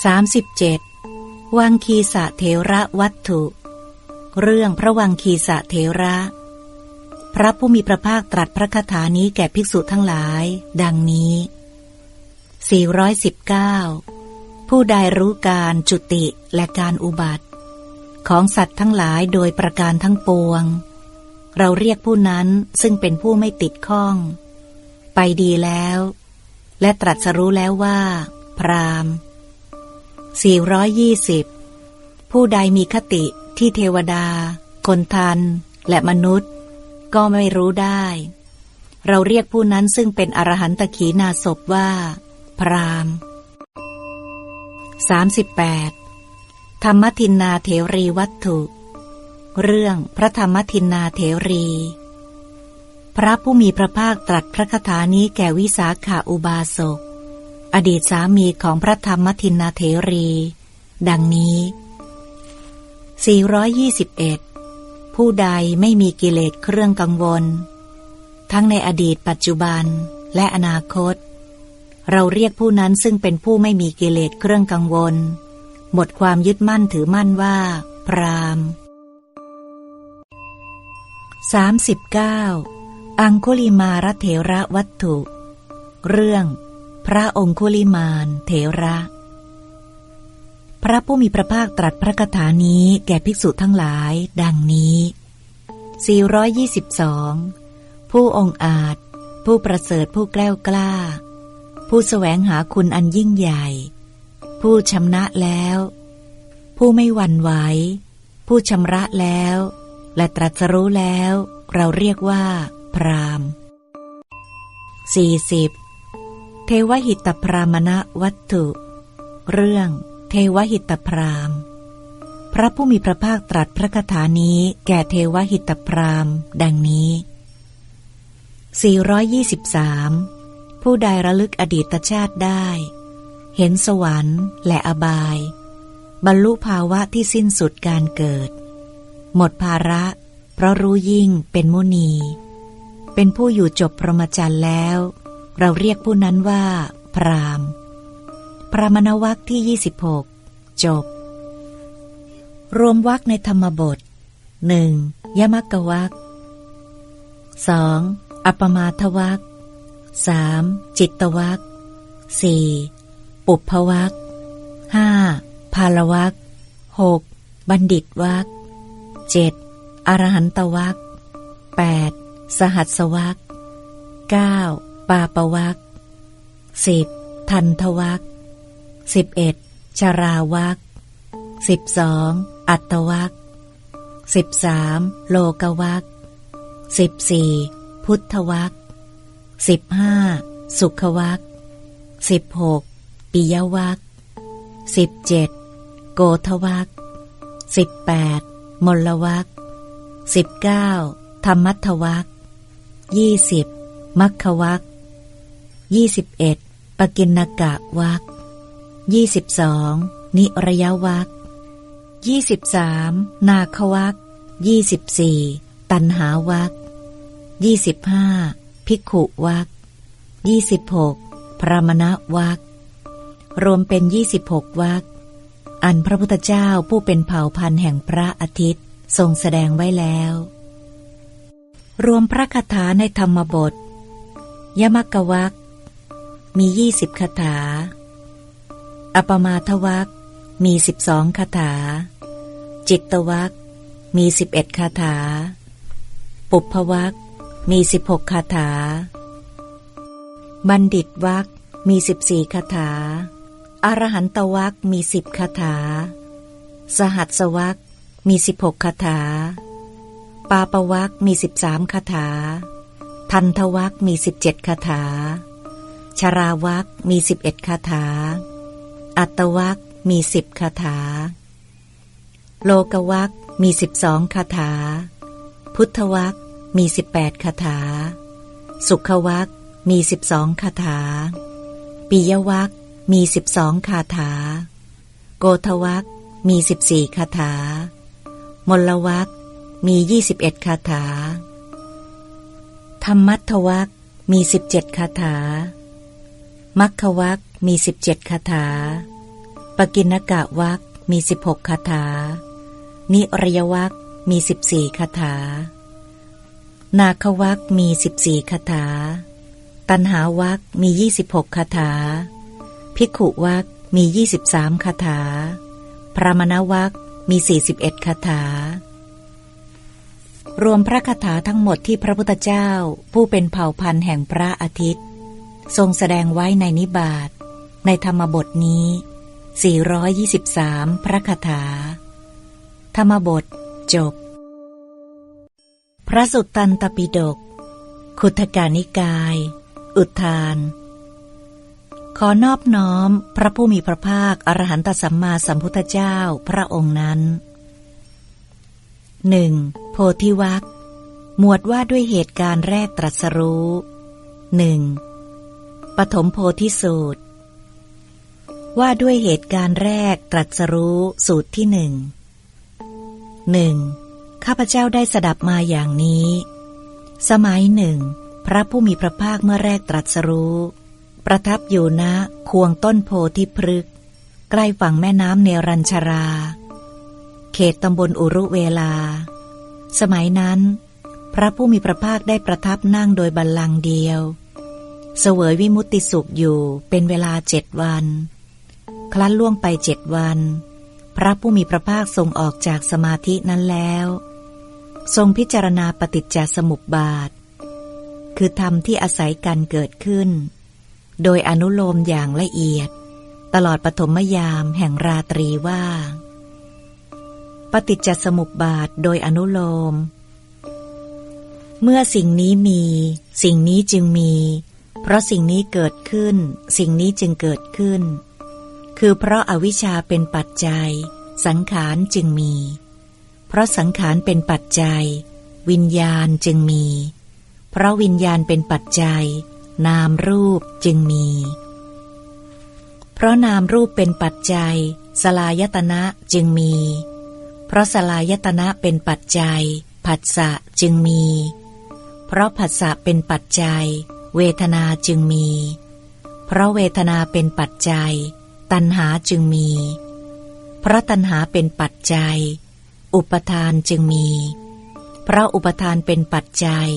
37. วังคีสะเถระวัตถุ เรื่องพระวังคีสะเถระ พระผู้มีพระภาคตรัสพระคาถานี้แก่ภิกษุทั้งหลาย ดังนี้ 419 ผู้ใดรู้การจุติและการอุบัติ ของสัตว์ทั้งหลายโดยประการทั้งปวง เราเรียกผู้นั้นซึ่งเป็นผู้ไม่ติดข้อง ไปดีแล้ว และตรัสรู้แล้วว่า พราม 420 ผู้ใดมีคติที่เทวดา คนทัน และมนุษย์ ก็ไม่รู้ได้ เราเรียกผู้นั้นซึ่งเป็นอรหันตขีนาศพว่า พราม38 ธรรมทินนาเถรีวัตถุ เรื่องพระธรรมทินนาเถรี พระผู้มีพระภาคตรัสพระคาถานี้แก่วิสาขาอุบาสก อดีตสามีของพระธรรมทินนาเถรี ดังนี้ 421 ผู้ใดไม่มีกิเลสเครื่องกังวล ทั้งในอดีตปัจจุบันและอนาคต เราเรียกผู้นั้นซึ่งเป็นผู้ไม่มีกิเลสเครื่องกังวล หมดความยึดมั่นถือมั่นว่า พราม39อังคุลิมารเถระวัตถุ เรื่อง พระองคุลิมานเถระ พระผู้มีพระภาคตรัสพระคาถานี้แก่ภิกษุทั้งหลาย ดังนี้ 422 ผู้องอาจ ผู้ประเสริฐผู้แกล้วกล้า ผู้แสวงหาคุณอันยิ่งใหญ่ ผู้ชำนะแล้ว ผู้ไม่หวั่นไหว ผู้ชำระแล้ว และตรัสรู้แล้ว เราเรียกว่า พราม40 ทวหิตพรามณวัตถุ เรื่อง เทวหิตพรามพระผู้มีพระภาคตรัสพระคาถานี้แก่เทวหิตพรามดังนี้ 423 ผู้ใดระลึกอดีตชาติได้ เห็นสวรรค์และอบาย บรรลุภาวะที่สิ้นสุดการเกิด หมดภาระ เพราะรู้ยิ่งเป็นมุนี เป็นผู้อยู่จบพรหมจรรย์แล้ว เราเรียกผู้นั้นว่า พรามพระมณวัคที่ 26 จบ รวมวักในธรรมบทหนึ่งยมกวักสองอปมาทวักสามจิตวักสี่ปุพวักห้าพาลวักหกบัณฑิตวักเจ็ดอรหันตวักแปดสหัสวักเก้า ปาปวักสิบทันทวักสิบเอ็ดชราวักสิบสองอัตวักสิบสามโลกวักสิบสี่พุทธวักสิบห้าสุขวักสิบหกปิยวักสิบเจ็ดโกทวักสิบแปดมลวักสิบเก้าธรรมัทวักยี่สิบมัคควัก ยี่สิบเอ็ดปกินกะวักยี่สิบสองนิระยะวักยี่สิบสามนาควักยี่สิบสี่ตันหาวักยี่สิบห้าภิกขุวักยี่สิบหกพระมณวัก รวมเป็นยี่สิบหกวัก อันพระพุทธเจ้าผู้เป็นเผ่าพันธุ์แห่งพระอาทิตย์ทรงแสดงไว้แล้ว รวมพระคาถาในธรรมบท ยมกวัก มียี่สิบคาถา อปมาทวักมีสิบสองคาถา จิตตวักมีสิบเอ็ดคาถา ปุพพวักมีสิบหกคาถา บัณฑิตวักมีสิบสี่คาถา อรหันตวักมีสิบคาถา สหัสวักมีสิบหกคาถา ปาปวักมีสิบสามคาถา ทันทวักมีสิบเจ็ดคาถา ชราวักมีสิบเอ็ดคาถา อัตวักมีสิบคาถา โลกวักมีสิบสองคาถา พุทธวักมีสิบแปดคาถา สุขวักมีสิบสองคาถา ปิยวักมีสิบสองคาถา โกทวักมีสิบสี่คาถา มลวักมียี่สิบเอ็ดคาถา ธรรมัทวักมีสิบเจ็ดคาถา มัคควักมีสิบเจ็ดคาถา ปกินกะวักมีสิบหกคาถา นิรยวักมีสิบสี่คาถา นาควักมีสิบสี่คาถา ตันหาวักมียี่สิบหกคาถาภิกขุวักมียี่สิบสามคาถา พระมณวักมีสี่สิบเอ็ดคาถา รวมพระคาถาทั้งหมดที่พระพุทธเจ้าผู้เป็นเผ่าพันธุ์แห่งพระอาทิตย์ ทรงแสดงไว้ในนิบาตในธรรมบทนี้ 423 พระคาถา ธรรมบทจบ พระสุตตันตปิฎกขุทกานิกาย อุทาน ขอนอบน้อมพระผู้มีพระภาค อรหันตสัมมาสัมพุทธเจ้าพระองค์นั้นหนึ่งโพธิวักหมวดว่าด้วยเหตุการณ์แรกตรัสรู้หนึ่ง ปฐมโพธิสูตร ว่าด้วยเหตุการณ์แรกตรัสรู้สูตรที่หนึ่งหนึ่งข้าพเจ้าได้สดับมาอย่างนี้ สมัยหนึ่ง พระผู้มีพระภาคเมื่อแรกตรัสรู้ ประทับอยู่ณควงต้นโพธิพฤกษ์ใกล้ฝั่งแม่น้ำเนรัญชรา เขตตำบลอุรุเวลา สมัยนั้น พระผู้มีพระภาคได้ประทับนั่งโดยบัลลังก์เดียว เสวยวิมุตติสุขอยู่เป็นเวลาเจ็ดวัน คลั้นล่วงไปเจ็ดวัน พระผู้มีพระภาคทรงออกจากสมาธินั้นแล้ว ทรงพิจารณาปฏิจจสมุปบาท คือธรรมที่อาศัยกันเกิดขึ้น โดยอนุโลมอย่างละเอียด ตลอดปฐมยามแห่งราตรีว่า ปฏิจจสมุปบาทโดยอนุโลม เมื่อสิ่งนี้มี สิ่งนี้จึงมี เพราะสิ่งนี้เกิดขึ้น สิ่งนี้จึงเกิดขึ้น คือเพราะอาวิชชาเป็นปัจจัย สังขารจึงมี เพราะสังขารเป็นปัจจัย วิญญาณจึงมี เพราะวิญญาณเป็นปัจจัย นามรูปจึงมี เพราะนามรูปเป็นปัจจัย สลายตนะจึงมี เพราะสลายตนะเป็นปัจจัย ผัสสะจึงมี เพราะผัสสะเป็นปัจจัย เวทนาจึงมี เพราะเวทนาเป็นปัจจัย ตัณหาจึงมี เพราะตัณหาเป็นปัจจัย อุปทานจึงมี เพราะอุปทานเป็นปัจจัย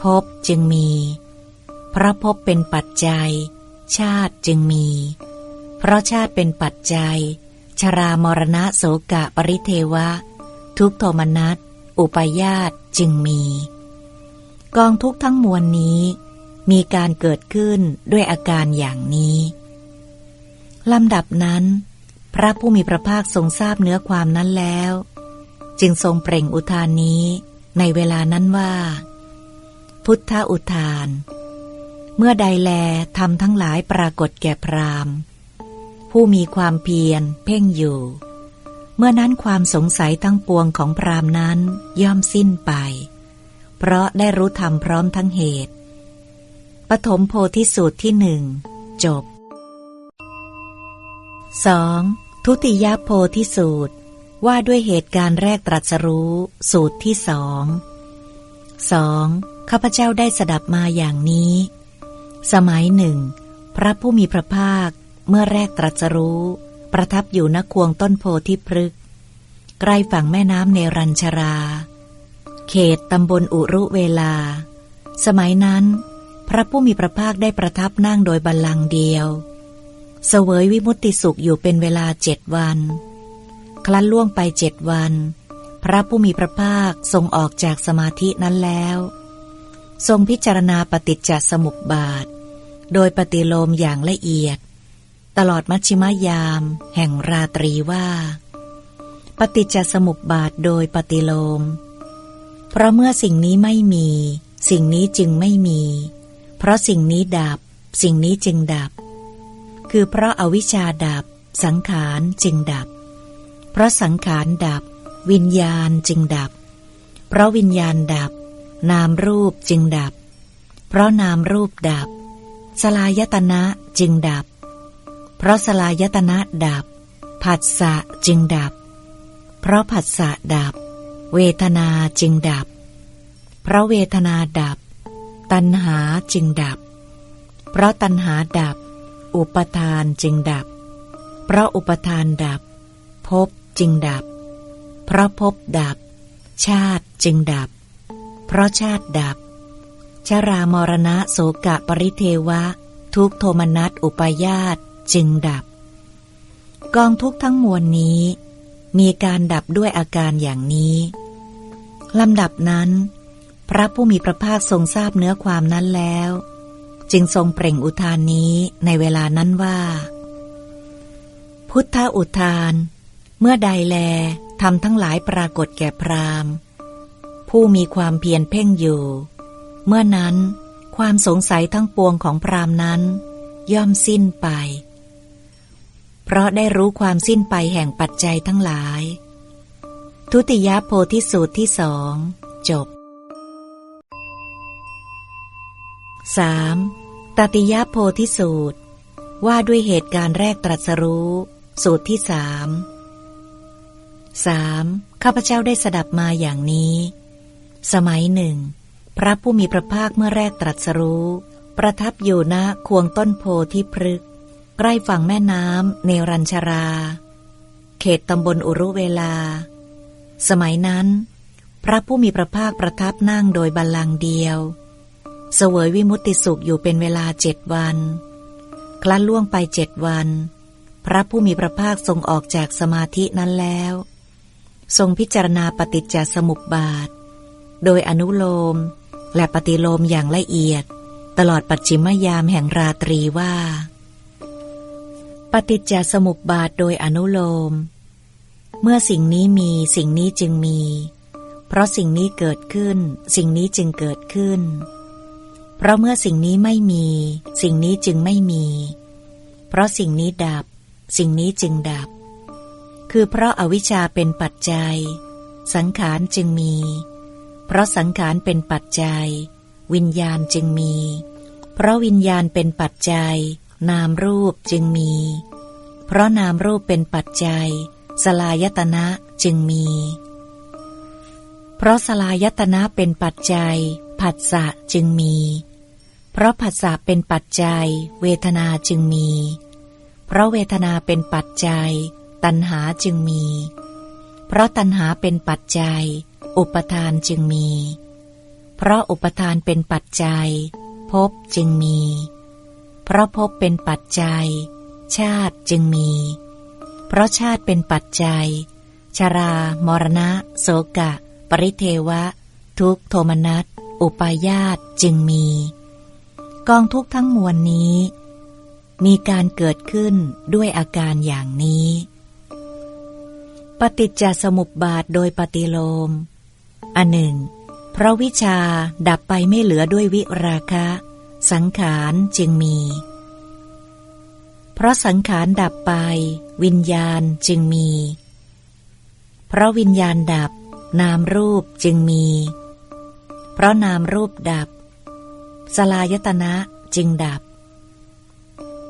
ภพจึงมี เพราะภพเป็นปัจจัย ชาติจึงมี เพราะชาติเป็นปัจจัย ชรามรณะโสกะปริเทวะ ทุกโทมนัสอุปยาตจึงมี กองทุกทั้งมวลนี้ มีการเกิดขึ้นด้วยอาการอย่างนี้ลำดับนั้น พระผู้มีพระภาคทรงทราบเนื้อความนั้นแล้ว จึงทรงเปล่งอุทานนี้ในเวลานั้นว่า พุทธอุทาน เมื่อใดแลทำทั้งหลายปรากฏแก่พรามผู้มีความเพียรเพ่งอยู่ เมื่อนั้นความสงสัยทั้งปวงของพรามนั้นย่อมสิ้นไป เพราะได้รู้ธรรมพร้อมทั้งเหตุ ปฐมโพธิสูตรที่หนึ่งจบ 2. ทุติยโพธิสูตร ว่าด้วยเหตุการณ์แรกตรัสรู้ สูตรที่สอง 2. ข้าพเจ้าได้สดับมาอย่างนี้ สมัยหนึ่ง พระผู้มีพระภาคเมื่อแรกตรัสรู้ ประทับอยู่ณควงต้นโพธิพฤกษ์ใกล้ฝั่งแม่น้ำเนรัญชรา เขตตำบลอุรุเวลา สมัยนั้น พระผู้มีพระภาคได้ประทับนั่งโดยบัลลังก์เดียว เสวยวิมุตติสุขอยู่เป็นเวลาเจ็ดวัน คลั้นล่วงไปเจ็ดวัน พระผู้มีพระภาคทรงออกจากสมาธินั้นแล้ว ทรงพิจารณาปฏิจจสมุปบาท โดยปฏิโลมอย่างละเอียด ตลอดมัชชิมยาม แห่งราตรีว่า ปฏิจจสมุปบาทโดยปฏิโลม เพราะเมื่อสิ่งนี้ไม่มี สิ่งนี้จึงไม่มี เพราะสิ่งนี้ดับ สิ่งนี้จึงดับ คือเพราะอาวิชชาดับ สังขารจึงดับ เพราะสังขารดับ วิญญาณจึงดับ เพราะวิญญาณดับ นามรูปจึงดับ เพราะนามรูปดับ สลายตนะจึงดับ เพราะสลายตนะดับ ผัสสะจึงดับ เพราะผัสสะดับ เวทนาจึงดับ เพราะเวทนาดับ ตัณหาจึงดับ เพราะตัณหาดับ อุปทานจึงดับ เพราะอุปทานดับภพจึงดับ เพราะภพดับ ชาติจึงดับ เพราะชาติดับ ชรามรณะโสกะปริเทวะ ทุกโทมนัสอุปยาตจึงดับ กองทุกทั้งมวลนี้ มีการดับด้วยอาการอย่างนี้ลำดับนั้น พระผู้มีพระภาคทรงทราบเนื้อความนั้นแล้ว จึงทรงเปล่งอุทานนี้ในเวลานั้นว่า พุทธอุทาน เมื่อใดแลทำทั้งหลายปรากฏแก่พรามผู้มีความเพียรเพ่งอยู่ เมื่อนั้นความสงสัยทั้งปวงของพรามนั้น ย่อมสิ้นไป เพราะได้รู้ความสิ้นไปแห่งปัจจัยทั้งหลาย ทุติยโพธิสูตรที่สอง จบ 3. ตติยโพธิสูตร ว่าด้วยเหตุการณ์แรกตรัสรู้ สูตรที่สาม 3. ข้าพเจ้าได้สดับมาอย่างนี้ สมัยหนึ่ง พระผู้มีพระภาคเมื่อแรกตรัสรู้ ประทับอยู่ณควงต้นโพธิพฤกษ์ใกล้ฝั่งแม่น้ำเนรัญชรา เขตตำบลอุรุเวลา สมัยนั้น พระผู้มีพระภาคประทับนั่งโดยบัลลังก์เดียว เสวยวิมุตติสุขอยู่เป็นเวลาเจ็ดวัน คลั้นล่วงไปเจ็ดวัน พระผู้มีพระภาคทรงออกจากสมาธินั้นแล้ว ทรงพิจารณาปฏิจจสมุปบาท โดยอนุโลมและปฏิโลมอย่างละเอียด ตลอดปัจฉิมยามแห่งราตรีว่า ปฏิจจสมุปบาทโดยอนุโลม เมื่อสิ่งนี้มีสิ่งนี้จึงมี เพราะสิ่งนี้เกิดขึ้น สิ่งนี้จึงเกิดขึ้น เพราะเมื่อสิ่งนี้ไม่มี สิ่งนี้จึงไม่มี เพราะสิ่งนี้ดับ สิ่งนี้จึงดับ คือเพราะอาวิชชาเป็นปัจจัย สังขารจึงมี เพราะสังขารเป็นปัจจัย วิญญาณจึงมี เพราะวิญญาณเป็นปัจจัย นามรูปจึงมี เพราะนามรูปเป็นปัจจัย สลายตนะจึงมี เพราะสลายตนะเป็นปัจจัยผัสสะจึงมี เพราะผัสสะเป็นปัจจัย เวทนาจึงมี เพราะเวทนาเป็นปัจจัย ตัณหาจึงมี เพราะตัณหาเป็นปัจจัย อุปทานจึงมี เพราะอุปทานเป็นปัจจัยภพจึงมี เพราะภพเป็นปัจจัย ชาติจึงมี เพราะชาติเป็นปัจจัย ชรา มรณะ โสกะ ปริเทวะ ทุกโทมนัส อุปายาตจึงมี กองทุกทั้งมวลนี้ มีการเกิดขึ้นด้วยอาการอย่างนี้ ปฏิจจสมุปบาทโดยปฏิโลม อันหนึ่ง เพราะวิชาดับไปไม่เหลือด้วยวิราคะ สังขารจึงมี เพราะสังขารดับไป วิญญาณจึงมี เพราะวิญญาณดับ นามรูปจึงมี เพราะนามรูปดับ สลายตนะจึงดับ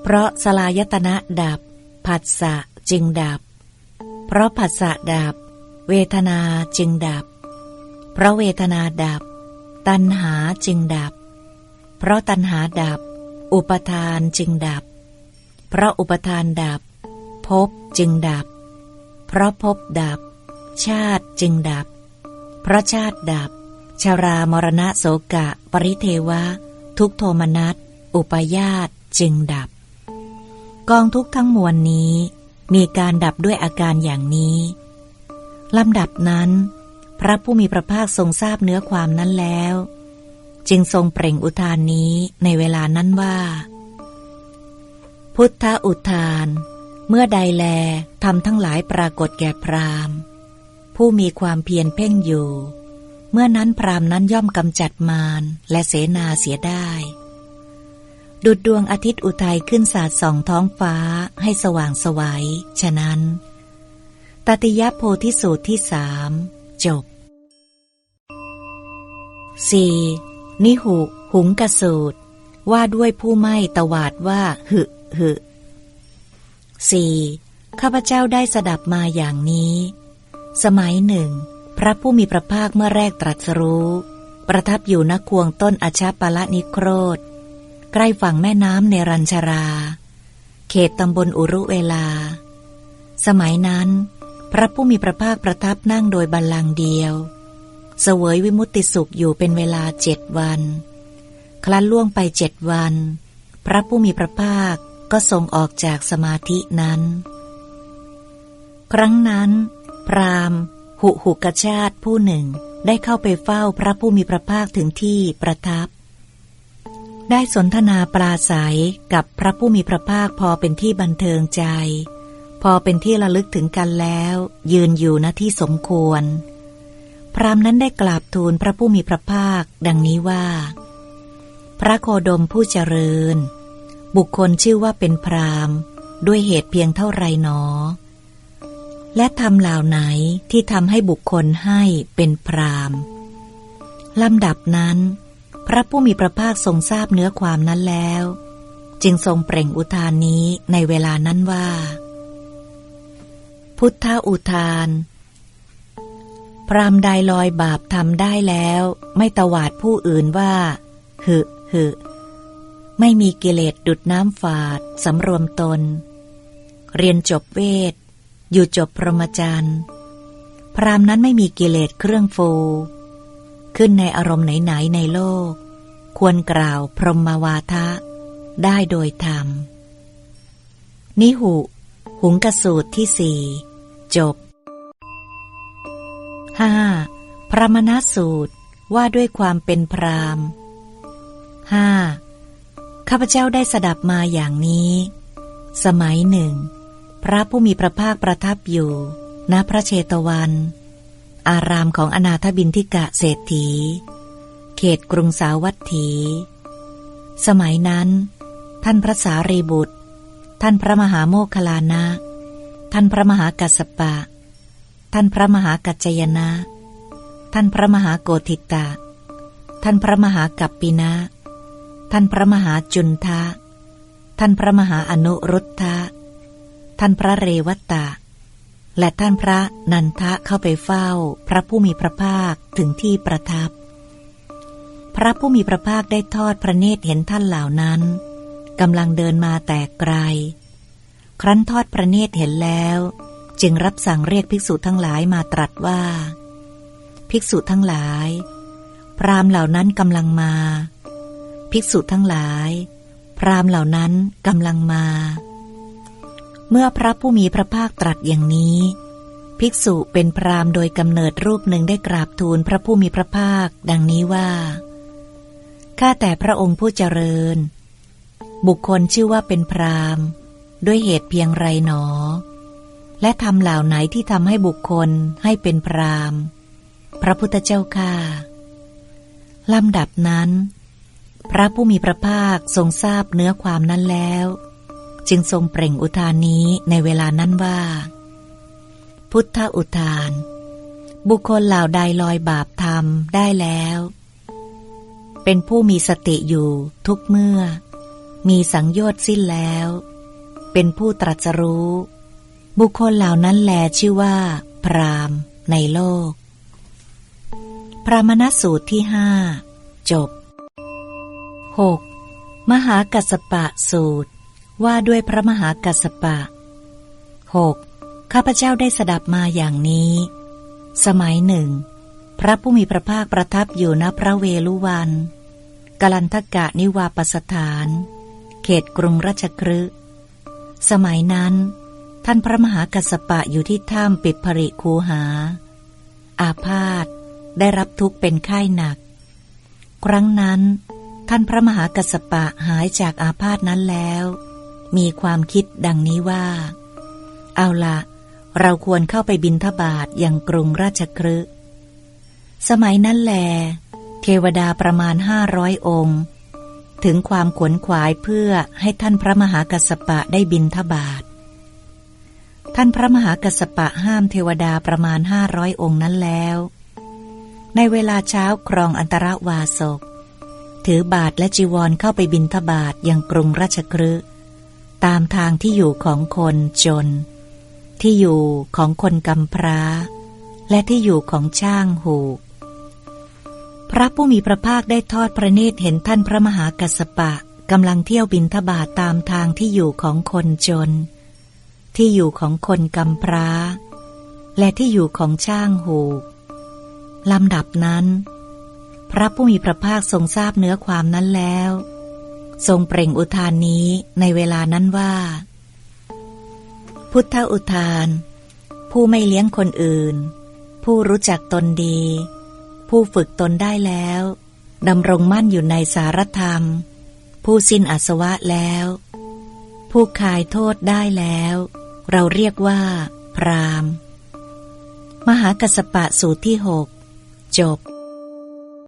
เพราะสลายตนะดับ ผัสสะจึงดับ เพราะผัสสะดับ เวทนาจึงดับ เพราะเวทนาดับ ตัณหาจึงดับ เพราะตัณหาดับ อุปทานจึงดับ เพราะอุปทานดับภพจึงดับ เพราะภพดับ ชาติจึงดับ เพราะชาติดับชารามรณะโสกะ ปริเทวะ ทุกโทมนัส อุปยาตจึงดับ กองทุกทั้งมวลนี้ มีการดับด้วยอาการอย่างนี้ลำดับนั้น พระผู้มีพระภาคทรงทราบเนื้อความนั้นแล้ว จึงทรงเปล่งอุทานนี้ในเวลานั้นว่า พุทธอุทาน เมื่อใดแลทำทั้งหลายปรากฏแก่พรามผู้มีความเพียรเพ่งอยู่ เมื่อนั้นพรามนั้นย่อมกำจัดมารและเสนาเสียได้ ดุดดวงอาทิตย์อุทัยขึ้นสาดส่องท้องฟ้าให้สว่างสวยัย ฉะนั้น ตติยโพธิสูตรที่สามจบ 4. นิหุหุงกสูตร ว่าด้วยผู้ไม่ตวาดว่าหึหึ 4. ข้าพเจ้าได้สดับมาอย่างนี้ สมัยหนึ่ง ระผู้มีพระภาคเมื่อแรกตรัสรู้ ประทับอยู่ณควงต้นอชาปละนิโครธ ใกล้ฝั่งแม่น้ำเนรัญชรา เขตตำบลอุรุเวลา สมัยนั้น พระผู้มีพระภาคประทับนั่งโดยบัลลังก์เดียว เสวยวิมุตติสุขอยู่เป็นเวลาเจ็ดวันครั้นล่วงไปเจ็ดวัน พระผู้มีพระภาคก็ทรงออกจากสมาธินั้น ครั้งนั้น พราม หุหุกชาติผู้หนึ่งได้เข้าไปเฝ้าพระผู้มีพระภาคถึงที่ประทับ ได้สนทนาปราศัยกับพระผู้มีพระภาคพอเป็นที่บันเทิงใจ พอเป็นที่ระลึกถึงกันแล้ว ยืนอยู่ณที่สมควร พรามนั้นได้กราบทูลพระผู้มีพระภาค ดังนี้ว่า พระโคดมผู้เจริญ บุคคลชื่อว่าเป็นพรามด้วยเหตุเพียงเท่าไรหนอ และทำเหล่าไหนที่ทำให้บุคคลให้เป็นพรามลำดับนั้น พระผู้มีพระภาคทรงทราบเนื้อความนั้นแล้ว จึงทรงเปล่งอุทานนี้ในเวลานั้นว่า พุทธอุทาน พรามใดลอยบาปทำได้แล้ว ไม่ตวาดผู้อื่นว่า หึหึไม่มีกิเลสดุดน้ำฝาดสำรวมตน เรียนจบเวท อยู่จบพรหมจรรย์พรามนั้นไม่มีกิเลสเครื่องฟู ขึ้นในอารมณ์ไหนๆในโลก ควรกล่าวพรหมวาทะ ได้โดยธรรม นิหุ หุงกสูตรที่สี่จบ 5. พระมณสูตรว่าด้วยความเป็นพราม 5. ข้าพเจ้าได้สดับมาอย่างนี้ สมัยหนึ่ง พระผู้มีพระภาคประทับอยู่ณพระเชตวัน อารามของอนาถบินทิกะเศรษฐี เขตกรุงสาวัตถี สมัยนั้น ท่านพระสารีบุตร ท่านพระมหาโมคคลานะ ท่านพระมหากัสปะ ท่านพระมหากัจจยนะ ท่านพระมหาโกธิตะ ท่านพระมหากัปปินะ ท่านพระมหาจุนทะ ท่านพระมหาอนุรุทธะ ท่านพระเรวัตตะ และท่านพระนันทะเข้าไปเฝ้า พระผู้มีพระภาคถึงที่ประทับ พระผู้มีพระภาคได้ทอดพระเนตรเห็นท่านเหล่านั้นกำลังเดินมาแต่ไกล ครั้นทอดพระเนตรเห็นแล้ว จึงรับสั่งเรียกภิกษุทั้งหลายมาตรัสว่า ภิกษุทั้งหลาย พรามเหล่านั้นกำลังมา ภิกษุทั้งหลาย พรามเหล่านั้นกำลังมา เมื่อพระผู้มีพระภาคตรัสอย่างนี้ ภิกษุเป็นพรามโดยกำเนิดรูปหนึ่งได้กราบทูลพระผู้มีพระภาค ดังนี้ว่า ข้าแต่พระองค์ผู้เจริญ บุคคลชื่อว่าเป็นพรามด้วยเหตุเพียงไรหนอ และทำเหล่าไหนที่ทำให้บุคคลให้เป็นพรามพระพุทธเจ้าค่าลำดับนั้น พระผู้มีพระภาคทรงทราบเนื้อความนั้นแล้ว จึงทรงเปล่งอุทานนี้ในเวลานั้นว่า พุทธอุทาน บุคคลเหล่าใดลอยบาปทำได้แล้ว เป็นผู้มีสติอยู่ทุกเมื่อ มีสังโยชน์สิ้นแล้ว เป็นผู้ตรัสรู้ บุคคลเหล่านั้นแลชื่อว่า พรามในโลก พระมณสูตรที่ห้าจบ 6. มหากัสปะสูตร ว่าด้วยพระมหากัสปะ 6. ข้าพเจ้าได้สดับมาอย่างนี้ สมัยหนึ่ง พระผู้มีพระภาคประทับอยู่ณพระเวลุวันกลันทกะนิวาปสถาน เขตกรุงราชครึสมัยนั้น ท่านพระมหากัสปะอยู่ที่ถ้ำปิดผริคูหา อาพาธได้รับทุกข์เป็นไข้หนัก ครั้งนั้น ท่านพระมหากัสปะหายจากอาพาธนั้นแล้ว มีความคิดดังนี้ว่า เอาละเราควรเข้าไปบินทบาทอย่างกรุงราชครึสมัยนั้นแล เทวดาประมาณห้าร้อยองค์ ถึงความขวนขวายเพื่อให้ท่านพระมหากัสปะได้บินทบาทท่านพระมหากัสปะห้ามเทวดาประมาณห้าร้อยองค์นั้นแล้ว ในเวลาเช้าครองอันตรวาสก ถือบาทและจีวรเข้าไปบินทบาทอย่างกรุงราชครึ ตามทางที่อยู่ของคนจน ที่อยู่ของคนกำพร้า และที่อยู่ของช่างหูพระผู้มีพระภาคได้ทอดพระเนตรเห็นท่านพระมหากัสปะกำลังเที่ยวบินทบาทตามทางที่อยู่ของคนจน ที่อยู่ของคนกำพร้า และที่อยู่ของช่างหูกลำดับนั้น พระผู้มีพระภาคทรงทราบเนื้อความนั้นแล้ว ทรงเปล่งอุทานนี้ในเวลานั้นว่า พุทธอุทาน ผู้ไม่เลี้ยงคนอื่น ผู้รู้จักตนดี ผู้ฝึกตนได้แล้วดำรงมั่นอยู่ในสารธรรม ผู้สิ้นอาสวะแล้ว ผู้คายโทษได้แล้ว เราเรียกว่า พราม มหากัสปะสูตรที่หกจบ